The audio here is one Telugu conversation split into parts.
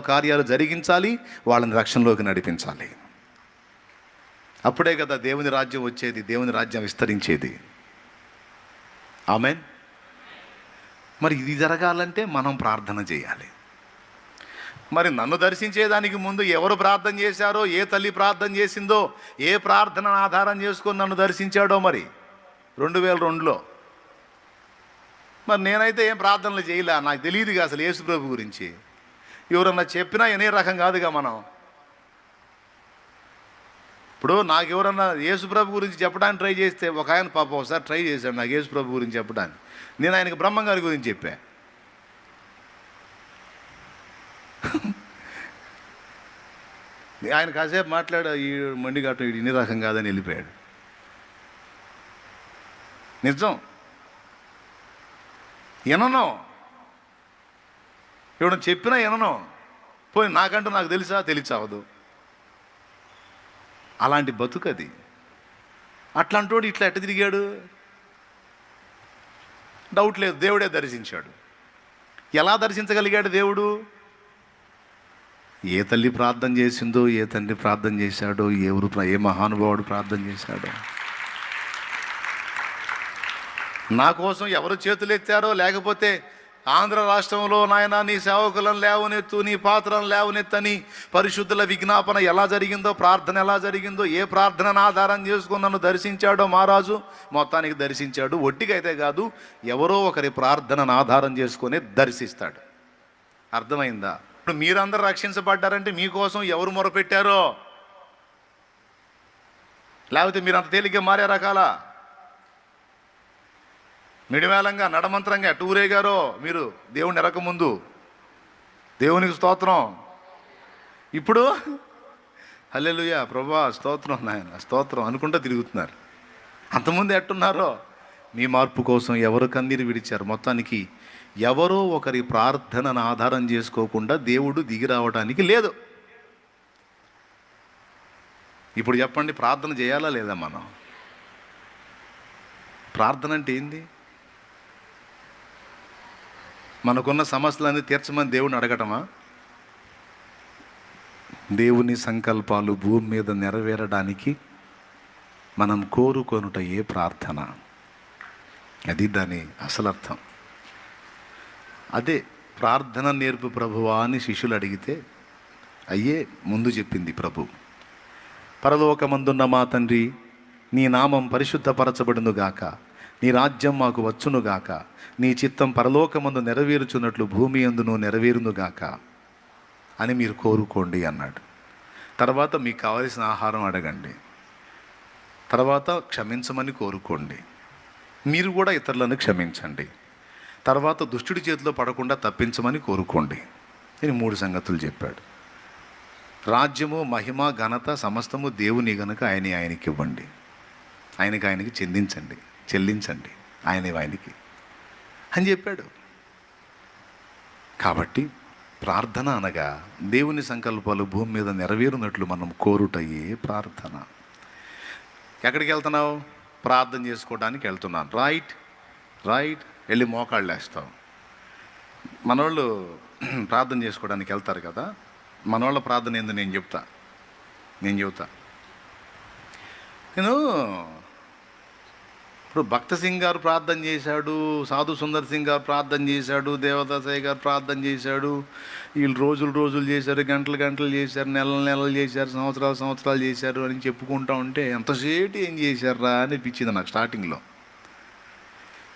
కార్యాలు జరిగించాలి వాళ్ళని రక్షణలోకి నడిపించాలి. అప్పుడే కదా దేవుని రాజ్యం వచ్చేది దేవుని రాజ్యం విస్తరించేది. ఆమె మరి ఇది జరగాలంటే మనం ప్రార్థన చేయాలి. మరి నన్ను దర్శించేదానికి ముందు ఎవరు ప్రార్థన చేశారో ఏ తల్లి ప్రార్థన చేసిందో ఏ ప్రార్థనను ఆధారం చేసుకొని నన్ను దర్శించాడో మరి? రెండు వేల రెండులో. మరి నేనైతే ఏం ప్రార్థనలు చేయలే నాకు తెలియదుగా అసలు యేసుప్రభు గురించి. ఎవరన్నా చెప్పినా వినే రకం కాదుగా మనం. ఇప్పుడు నాకు ఎవరన్నా యేసుప్రభు గురించి చెప్పడానికి ట్రై చేస్తే ఒక ఆయన పాప ఒకసారి ట్రై చేశాడు నాకు యేసుప్రభు గురించి చెప్పడానికి. నేను ఆయనకి బ్రహ్మంగారి గురించి చెప్పా. ఆయన కాసేపు మాట్లాడాడు ఈ మండిగాటం ఇన్ని రకం కాదని వెళ్ళిపోయాడు. నిజం. వినను ఎవడు చెప్పినా వినను. పోయి నాకంటూ నాకు తెలుసా? తెలిసావదు అలాంటి బతుకు అది అట్లాంటోడు ఇట్లా ఎట్ట తిరిగాడు? డౌట్ లేదు దేవుడే దర్శించాడు. ఎలా దర్శించగలిగాడు దేవుడు? ఏ తల్లి ప్రార్థన చేసిందో ఏ తండ్రి ప్రార్థన చేశాడో ఎవరు ప్ర- ఏ మహానుభావుడు ప్రార్థన చేశాడో? నా కోసం ఎవరు చేతులు ఎత్తారో లేకపోతే ఆంధ్ర రాష్ట్రంలో నాయన నీ సేవకులను లేవనెత్తు నీ పాత్రను లేవనెత్తని పరిశుద్ధుల విజ్ఞాపన ఎలా జరిగిందో ప్రార్థన ఎలా జరిగిందో ఏ ప్రార్థనను ఆధారం చేసుకుని నన్ను దర్శించాడో మహారాజు మొత్తానికి దర్శించాడు. ఒట్టికైతే కాదు ఎవరో ఒకరి ప్రార్థనను ఆధారం చేసుకొని దర్శిస్తాడు. అర్థమైందా? ఇప్పుడు మీరందరూ రక్షించబడ్డారంటే మీకోసం ఎవరు మొరపెట్టారో? లేకపోతే మీరు అంత తేలిగ్గా మారే రకాల మిడిమేళంగా నడమంత్రంగా టూరేగారో మీరు దేవుని ఎరక ముందు. దేవునికి స్తోత్రం. ఇప్పుడు హల్లెలుయ ప్రభా స్తోత్రం నాయన స్తోత్రం అనుకుంటా తిరుగుతున్నారు. అంతకుముందు ఎట్టున్నారో? మీ మార్పు కోసం ఎవరు కన్నీరు విడిచారు? మొత్తానికి ఎవరో ఒకరి ప్రార్థనను ఆధారం చేసుకోకుండా దేవుడు దిగి రావడానికి లేదు. ఇప్పుడు చెప్పండి ప్రార్థన చేయాలా లేదా మనం? ప్రార్థన అంటే ఏంది? మనకున్న సమస్యలన్నీ తీర్చమని దేవుని అడగటమా? దేవుని సంకల్పాలు భూమి మీద నెరవేరడానికి మనం కోరుకొనుట ఏ ప్రార్థన. అది దాని అసలు అర్థం అదే ప్రార్థన నేర్పు ప్రభువా అని శిష్యులు అడిగితే అయ్యే ముందు చెప్పింది ప్రభు పరలోకమందున్న మా తండ్రి నీ నామం పరిశుద్ధపరచబడునుగాక. నీ రాజ్యం మాకు వచ్చునుగాక నీ చిత్తం పరలోకమందు నెరవేరుచున్నట్లు భూమి అందును నెరవేరునుగాక అని మీరు కోరుకోండి అన్నాడు. తర్వాత మీకు కావలసిన ఆహారం అడగండి. తర్వాత క్షమించమని కోరుకోండి. మీరు కూడా ఇతరులను క్షమించండి. తర్వాత దుష్టుడి చేతిలో పడకుండా తప్పించమని కోరుకోండి నేను మూడు సంగతులు చెప్పాడు. రాజ్యము మహిమ ఘనత సమస్తము దేవుని గనుక ఆయన ఆయనకి ఇవ్వండి ఆయనకి ఆయనకి చెందించండి. చెల్లించండి ఆయన ఆయనకి అని చెప్పాడు. కాబట్టి ప్రార్థన అనగా దేవుని సంకల్పాలు భూమి మీద నెరవేరునట్లు మనం కోరుటయ్యే ప్రార్థన. ఎక్కడికి వెళ్తున్నావు? ప్రార్థన చేసుకోవడానికి వెళ్తున్నాను. రైట్ రైట్ వెళ్ళి మోకాళ్ళు వేస్తాం మనోళ్ళు ప్రార్థన చేసుకోవడానికి వెళ్తారు కదా. మనోళ్ళ ప్రార్థన ఏందో నేను చెప్తా. నేను చెబుతా. నేను ఇప్పుడు భక్త సింగ్ గారు ప్రార్థన చేశాడు సాధు సుందర్ సింగ్ గారు ప్రార్థన చేశాడు దేవదాసయ్య గారు ప్రార్థన చేశాడు. వీళ్ళు రోజులు రోజులు చేశారు గంటలు గంటలు చేశారు నెలలు నెలలు చేశారు సంవత్సరాలు సంవత్సరాలు చేశారు అని చెప్పుకుంటా ఉంటే ఎంతసేపు ఏం చేశారా అని అనిపించింది నాకు స్టార్టింగ్లో.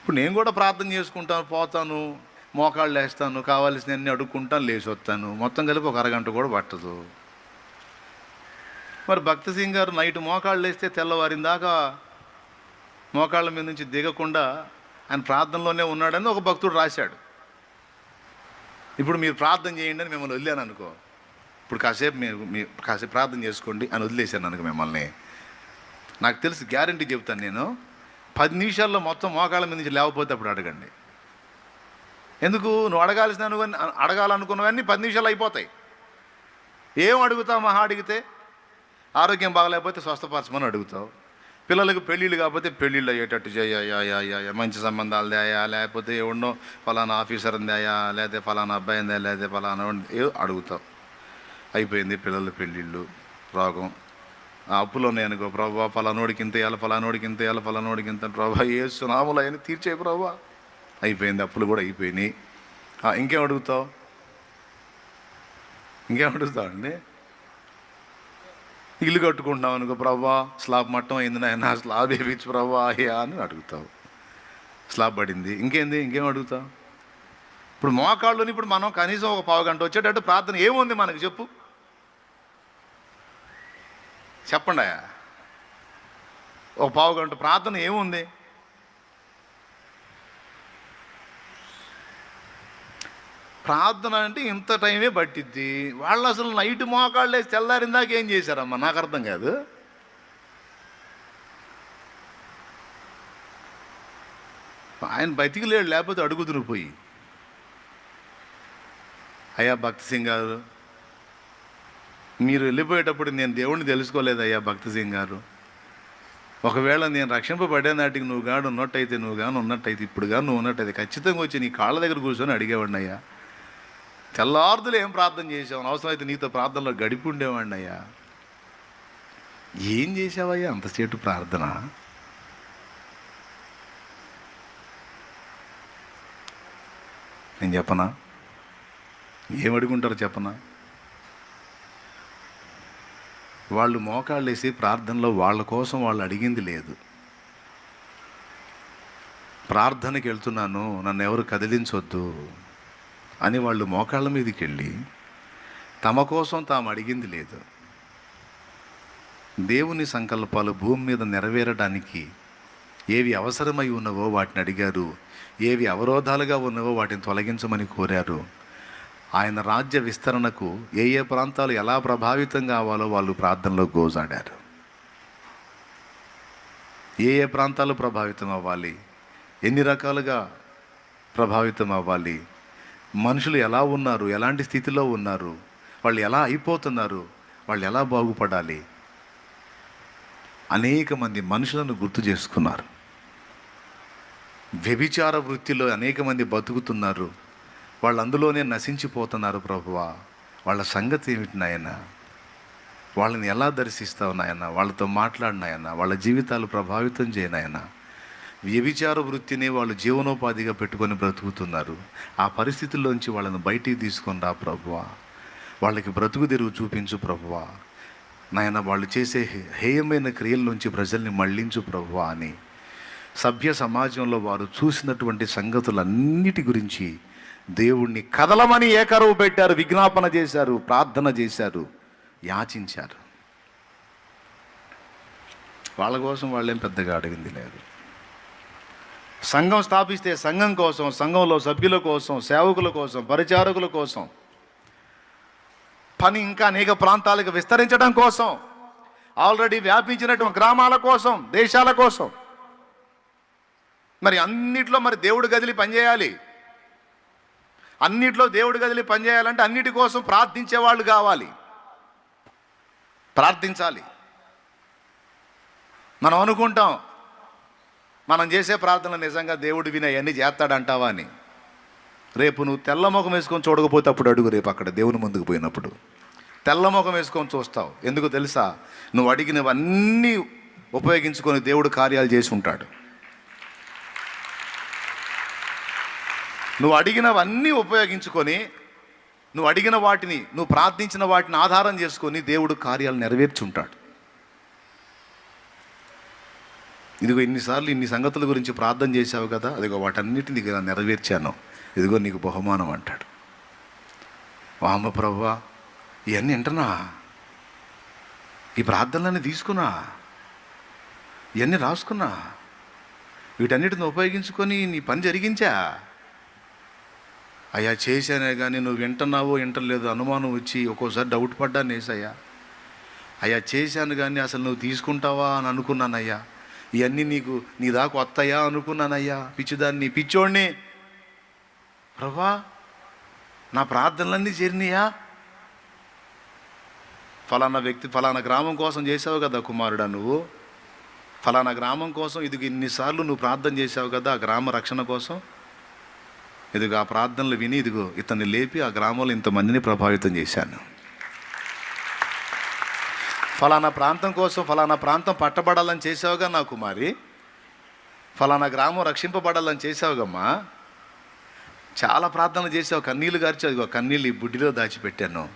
ఇప్పుడు నేను కూడా ప్రార్థన చేసుకుంటాను పోతాను మోకాళ్ళు వేస్తాను కావాల్సినవన్నీ అడుక్కుంటాను లేచి వస్తాను. మొత్తం కలిపి ఒక అరగంట కూడా పట్టదు. మరి భక్త సింగ్ గారు నైట్ మోకాళ్ళు వేస్తే తెల్లవారిన దాకా మోకాళ్ళ మీద నుంచి దిగకుండా ఆయన ప్రార్థనలోనే ఉన్నాడని ఒక భక్తుడు రాశాడు. ఇప్పుడు మీరు ప్రార్థన చేయండి అని మిమ్మల్ని వదిలేను అనుకో. ఇప్పుడు కాసేపు మీరు మీ కాసేపు ప్రార్థన చేసుకోండి అని వదిలేశాను అనుకో మిమ్మల్ని. నాకు తెలిసి గ్యారంటీ చెప్తాను నేను. పది నిమిషాల్లో మొత్తం మోకాళ్ళ మీద నుంచి లేకపోతే అప్పుడు అడగండి. ఎందుకు? నువ్వు అడగాల్సిన అడగాలనుకున్నవన్నీ పది నిమిషాలు అయిపోతాయి. ఏం అడుగుతావు? మహా అడిగితే? ఆరోగ్యం బాగలేకపోతే స్వస్థపరచమని అడుగుతావు. పిల్లలకు పెళ్ళిళ్ళు కాకపోతే పెళ్ళిళ్ళు అయ్యేటట్టు చేయ మంచి సంబంధాలు దాయా లేకపోతే ఎవడో ఫలానా ఆఫీసర్ దాయా లేకపోతే ఫలానా అబ్బాయి ఉందా లేకపోతే ఫలానా ఏదో అడుగుతావు అయిపోయింది పిల్లల పెళ్ళిళ్ళు రోగం. ఆ అప్పులు ఉన్నాయనుకో ప్రభా ఫలానోడికి ఇంత ఇవ్వాలి ఫలానోడికి ఇంత ఇవ్వాలి ఫలానోడికి ఇంత ప్రభా ఏ సునాములు అయినా తీర్చే ప్రభా. అయిపోయింది అప్పులు కూడా అయిపోయినాయి. ఇంకేం అడుగుతావు? ఇంకేం అడుగుతావు అండి? ఇల్లు కట్టుకుంటున్నావు అనుకో ప్రభా స్లాబ్ మట్టం అయింది నాయన స్లాబ్ వేయించు ప్రభా అయ్యా అని అడుగుతావు. స్లాబ్ పడింది. ఇంకేంది? ఇంకేం అడుగుతావు? ఇప్పుడు మోకాళ్ళుని ఇప్పుడు మనం కనీసం ఒక పావు గంట వచ్చేటట్టు ప్రార్థన ఏముంది మనకు చెప్పు. చెప్పండి అయ్యా. ఒక పావు గంట ప్రార్థన ఏముంది? ప్రార్థన అంటే ఇంత టైమే పట్టిద్ది. వాళ్ళు అసలు నైట్ మోకాళ్ళు వేసి తెల్లారిందాక ఏం చేశారమ్మా? నాకు అర్థం కాదు. ఆయన బతికిలేడు లేకపోతే అడుగుతురు పోయి. అయ్యా భక్తి సింగ్ గారు మీరు వెళ్ళిపోయేటప్పుడు నేను దేవుణ్ణి తెలుసుకోలేదు అయ్యా భక్తి సింగ్ గారు. ఒకవేళ నేను రక్షింపబడే నాటికి నువ్వు గాడు ఉన్నట్టయితే నువ్వు గాను ఉన్నట్టయితే ఇప్పుడు కానీ నువ్వు ఉన్నట్టయితే ఖచ్చితంగా వచ్చి నీ కాళ్ళ దగ్గర కూర్చొని అడిగేవాడిని అయ్యా. తెల్లార్దులు ఏం ప్రార్థన చేసావు అవసరమైతే నీతో ప్రార్థనలో గడిపి ఉండేవాడిని అయ్యా. ఏం చేసావయ్యా అంతసేటు ప్రార్థన? నేను చెప్పనా? ఏం అడుగుంటారో చెప్పనా? వాళ్ళు మోకాళ్ళు వేసి ప్రార్థనలో వాళ్ళ కోసం వాళ్ళు అడిగింది లేదు. ప్రార్థనకి వెళ్తున్నాను నన్ను ఎవరు కదిలించొద్దు. అని వాళ్ళు మోకాళ్ళ మీదకి వెళ్ళి తమ కోసం తాము అడిగింది లేదు. దేవుని సంకల్పాలు భూమి మీద నెరవేరడానికి ఏవి అవసరమై ఉన్నవో వాటిని అడిగారు. ఏవి అవరోధాలుగా ఉన్నవో వాటిని తొలగించమని కోరారు. ఆయన రాజ్య విస్తరణకు ఏ ఏ ప్రాంతాలు ఎలా ప్రభావితం కావాలో వాళ్ళు ప్రార్థనలో గోజాడారు. ఏ ఏ ప్రాంతాలు ప్రభావితం అవ్వాలి? ఎన్ని రకాలుగా ప్రభావితం అవ్వాలి? మనుషులు ఎలా ఉన్నారు? ఎలాంటి స్థితిలో ఉన్నారు? వాళ్ళు ఎలా అయిపోతున్నారు? వాళ్ళు ఎలా బాగుపడాలి? అనేక మంది మనుషులను గుర్తు చేసుకున్నారు. వ్యభిచార వృత్తిలో అనేక మంది బతుకుతున్నారు. వాళ్ళు అందులోనే నశించిపోతున్నారు ప్రభువా. వాళ్ళ సంగతి ఏమిటి నాయన? వాళ్ళని ఎలా దర్శిస్తావు నాయన? వాళ్ళతో మాట్లాడినాయన వాళ్ళ జీవితాలు ప్రభావితం చేయనాయన వ్యభిచార వృత్తిని వాళ్ళు జీవనోపాధిగా పెట్టుకొని బ్రతుకుతున్నారు. ఆ పరిస్థితుల్లోంచి వాళ్ళని బయటికి తీసుకొని రా ప్రభువా. వాళ్ళకి బ్రతుకు తెరువు చూపించు ప్రభువా. నాయన వాళ్ళు చేసే హే- హేయమైన క్రియల నుంచి ప్రజల్ని మళ్ళించు ప్రభువా అని. సభ్య సమాజంలో వారు చూసినటువంటి సంగతులన్నిటి గురించి దేవుణ్ణి కదలమని ఏకరువు పెట్టారు విజ్ఞాపన చేశారు ప్రార్థన చేశారు యాచించారు. వాళ్ళ కోసం వాళ్ళేం పెద్దగా అడిగింది లేదు. సంఘం స్థాపిస్తే సంఘం కోసం సంఘంలో సభ్యుల కోసం సేవకుల కోసం పరిచారకుల కోసం. పని ఇంకా అనేక ప్రాంతాలకు విస్తరించడం కోసం. ఆల్రెడీ వ్యాపించినటువంటి గ్రామాల కోసం దేశాల కోసం. మరి అన్నిట్లో మరి దేవుడు గదిలి పనిచేయాలి. అన్నిట్లో దేవుడు గదిలి పనిచేయాలంటే అన్నిటి కోసం ప్రార్థించే వాళ్ళు కావాలి. ప్రార్థించాలి. మనం అనుకుంటాం మనం చేసే ప్రార్థన నిజంగా దేవుడు విని అవన్నీ చేస్తాడంటావా అని. రేపు నువ్వు తెల్ల ముఖం వేసుకొని చూడకపోతే అప్పుడు అడుగు రేపు అక్కడ దేవుని ముందుకు పోయినప్పుడు. తెల్ల ముఖం వేసుకొని చూస్తావు. ఎందుకు తెలుసా? నువ్వు అడిగినవన్నీ ఉపయోగించుకొని దేవుడు కార్యాలు చేసి ఉంటాడు. నువ్వు అడిగినవన్నీ ఉపయోగించుకొని నువ్వు అడిగిన వాటిని నువ్వు ప్రార్థించిన వాటిని ఆధారం చేసుకొని దేవుడు కార్యాలు నెరవేర్చుంటాడు. ఇదిగో ఇన్నిసార్లు ఇన్ని సంగతుల గురించి ప్రార్థన చేశావు కదా అదిగో వాటన్నిటిని ఇలా నెరవేర్చాను. ఇదిగో నీకు బహుమానం అంటాడు. వామ ప్రభా ఇవన్నీ వింటనా ఈ ప్రార్థనలన్నీ తీసుకున్నా? ఇవన్నీ రాసుకున్నా? వీటన్నిటిని ఉపయోగించుకొని నీ పని జరిగించా? అయ్యా చేశానే కానీ నువ్వు వింటున్నావో వింటలేదు అనుమానం వచ్చి ఒక్కోసారి డౌట్ పడ్డాను వేసయ్యా అయ్యా చేశాను కానీ అసలు నువ్వు తీసుకుంటావా అని అనుకున్నానయ్యా. ఇవన్నీ నీకు నీ దాకా వస్తాయా అనుకున్నానయ్యా? పిచ్చిదాన్ని పిచ్చోడిని. ప్రభా నా ప్రార్థనలన్నీ చేరినయా ఫలానా వ్యక్తి ఫలానా గ్రామం కోసం చేసావు కదా కుమారుడా నువ్వు. ఫలానా గ్రామం కోసం ఇదిగో ఇన్నిసార్లు నువ్వు ప్రార్థన చేసావు కదా ఆ గ్రామ రక్షణ కోసం. ఇదిగో ఆ ప్రార్థనలు విని ఇదిగో ఇతన్ని లేపి ఆ గ్రామంలో ఇంతమందిని ప్రభావితం చేశాను. ఫలానా ప్రాంతం కోసం ఫలానా ప్రాంతం పట్టబడాలని చేసావుగా నా కుమారి? ఫలానా గ్రామం రక్షింపబడాలని చేసావుగమ్మా చాలా ప్రార్థన చేసావు కన్నీళ్ళు గార్చి అదిగో కన్నీళ్ళు ఈ బుడ్డిలో దాచిపెట్టాను.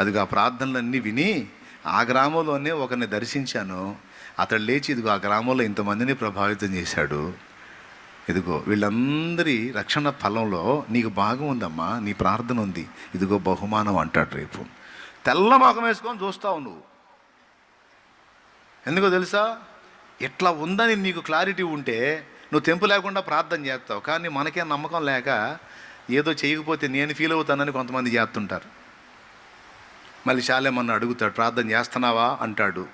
అదిగో ఆ ప్రార్థనలన్నీ విని ఆ గ్రామంలోనే ఒకరిని దర్శించాను. అతడు లేచి ఇదిగో ఆ గ్రామంలో ఇంతమందిని ప్రభావితం చేశాడు. ఇదిగో వీళ్ళందరి రక్షణ ఫలంలో నీకు భాగం ఉందమ్మా నీ ప్రార్థన ఉంది. ఇదిగో బహుమానం అంటాడు రేపు. తెల్ల మొఖం వేసుకొని చూస్తావు నువ్వు. ఎందుకో తెలుసా? ఇట్లా ఉందని నీకు క్లారిటీ ఉంటే నువ్వు తెంపు లేకుండా ప్రార్థన చేస్తావు. కానీ మనకే నమ్మకం లేక ఏదో చేయకపోతే నేను ఫీల్ అవుతానని కొంతమంది చేస్తుంటారు. మళ్ళీ శాలేమన్న అడుగుతాడు ప్రార్థన చేస్తున్నావా? అంటాడు.